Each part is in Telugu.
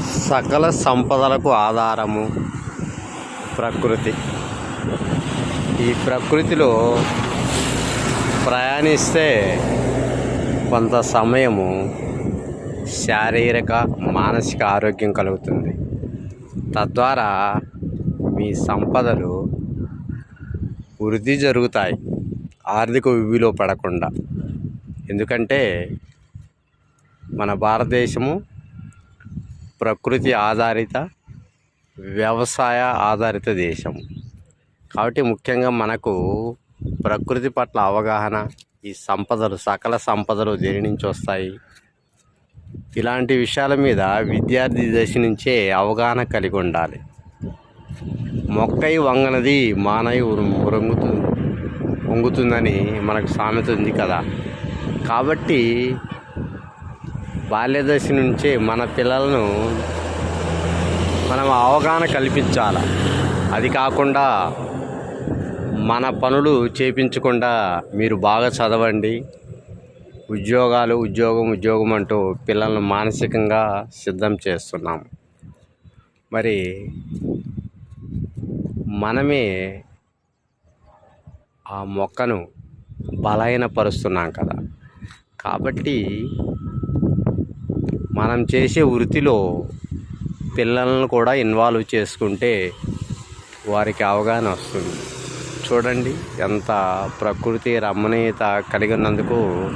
సకల సంపదలకు ఆధారము ప్రకృతి. ఈ ప్రకృతిలో ప్రయాణిస్తే కొంత సమయము శారీరక మానసిక ఆరోగ్యం కలుగుతుంది. తద్వారా మీ సంపదలు వృద్ధి జరుగుతాయి. ఆర్థిక వివిలో పడకుండా. ఎందుకంటే మన భారతదేశము ప్రకృతి ఆధారిత వ్యవసాయ ఆధారిత దేశం. కాబట్టి ముఖ్యంగా మనకు ప్రకృతి పట్ల అవగాహన ఈ సంపదలు సకల సంపదలు దేని నుంచి వస్తాయి? ఇలాంటి విషయాల మీద విద్యార్థి దశ నుంచే అవగాహన కలిగి ఉండాలి. మొక్కై వంగనది మానై ఉరంగుతు వంగుతుందని మనకు సామెత ఉంది కదా. కాబట్టి బాల్యదశ నుంచే మన పిల్లలను మనం అవగాహన కల్పించాలి. అది కాకుండా మన పనులు చేపించకుండా మీరు బాగా చదవండి. ఉద్యోగాలు ఉద్యోగం ఉద్యోగం అంటూ పిల్లలను మానసికంగా సిద్ధం చేస్తున్నాం. మరి మనమే ఆ మొక్కను బలహీనపరుస్తున్నాం కదా. కాబట్టి మనం చేసే వృత్తిలో పిల్లలను కూడా ఇన్వాల్వ్ చేసుకుంటే వారికి అవగాహన వస్తుంది. చూడండి ఎంత ప్రకృతి రమణీయత కలిగి ఉన్నందుకు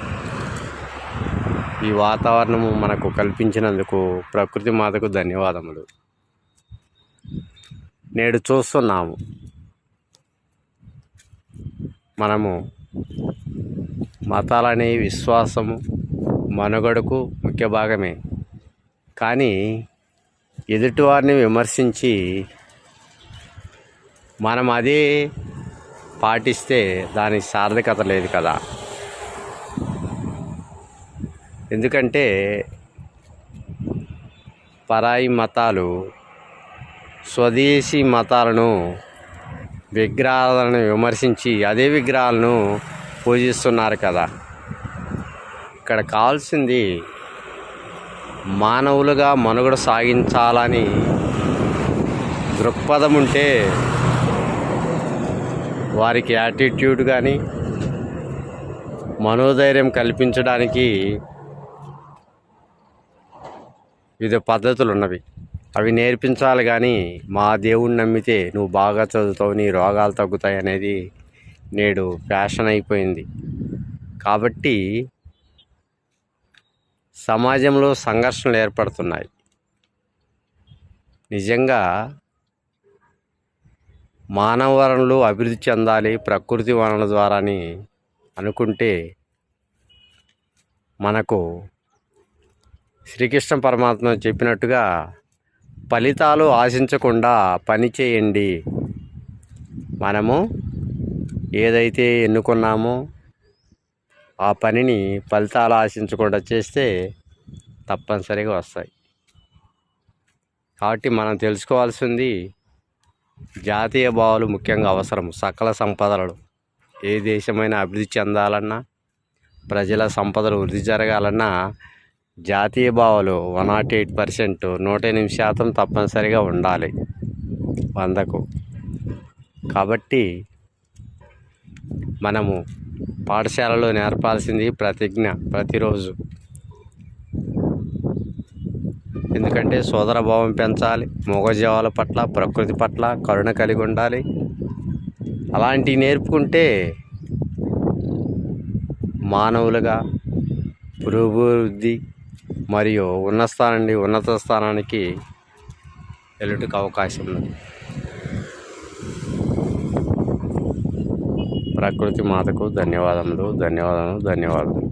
ఈ వాతావరణము మనకు కల్పించినందుకు ప్రకృతి మాతకు ధన్యవాదములు. నేడు చూస్తున్నాము. మనము మతాలనే విశ్వాసము మనుగడకు ముఖ్య భాగమే కానీ ఎదుటివారిని విమర్శించి మనం అదే పాటిస్తే దానికి సార్థకత లేదు కదా. ఎందుకంటే పరాయి మతాలు స్వదేశీ మతాలను విగ్రహాలను విమర్శించి అదే విగ్రహాలను పూజిస్తున్నారు కదా. ఇక్కడ కావాల్సింది మానవులుగా మనుగడ సాగించాలని దృక్పథం ఉంటే వారికి యాటిట్యూడ్ కానీ మనోధైర్యం కల్పించడానికి వివిధ పద్ధతులు ఉన్నవి అవి నేర్పించాలి కానీ మా దేవుణ్ణి నమ్మితే నువ్వు బాగా చదువుతావు నీ రోగాలు తగ్గుతాయి అనేది నేడు ఫ్యాషన్ అయిపోయింది. కాబట్టి సమాజంలో సంఘర్షణలు ఏర్పడుతున్నాయి. నిజంగా మానవ వనరులు అభివృద్ధి చెందాలి ప్రకృతి వనరుల ద్వారాని అనుకుంటే మనకు శ్రీకృష్ణ పరమాత్మ చెప్పినట్టుగా ఫలితాలు ఆశించకుండా పని చేయండి. మనము ఏదైతే ఎన్నుకున్నామో ఆ పనిని ఫలితాలు ఆశించకుండా చేస్తే తప్పనిసరిగా వస్తాయి. కాబట్టి మనం తెలుసుకోవాల్సింది జాతీయ భావాలు ముఖ్యంగా అవసరం సకల సంపదలు ఏ దేశమైనా అభివృద్ధి చెందాలన్నా ప్రజల సంపదలు వృద్ధి జరగాలన్నా జాతీయ భావాలు వన్ నాట్ ఎయిట్ పర్సెంట్ నూట ఎనిమిది శాతం తప్పనిసరిగా ఉండాలి. వందకు. కాబట్టి మనము పాఠశాలలో నేర్పాల్సింది ప్రతిజ్ఞ ప్రతిరోజు. ఎందుకంటే సోదరభావం పెంచాలి మూగజీవాల పట్ల ప్రకృతి పట్ల కరుణ కలిగి ఉండాలి. అలాంటివి నేర్పుకుంటే మానవులుగా పురోభివృద్ధి మరియు ఉన్నత స్థానం నుండి ఉన్నత స్థానానికి వెళ్ళుటకు అవకాశం ఉంది ప్రకృతి మాతకు ధన్యవాదములు ధన్యవాదములు ధన్యవాదములు.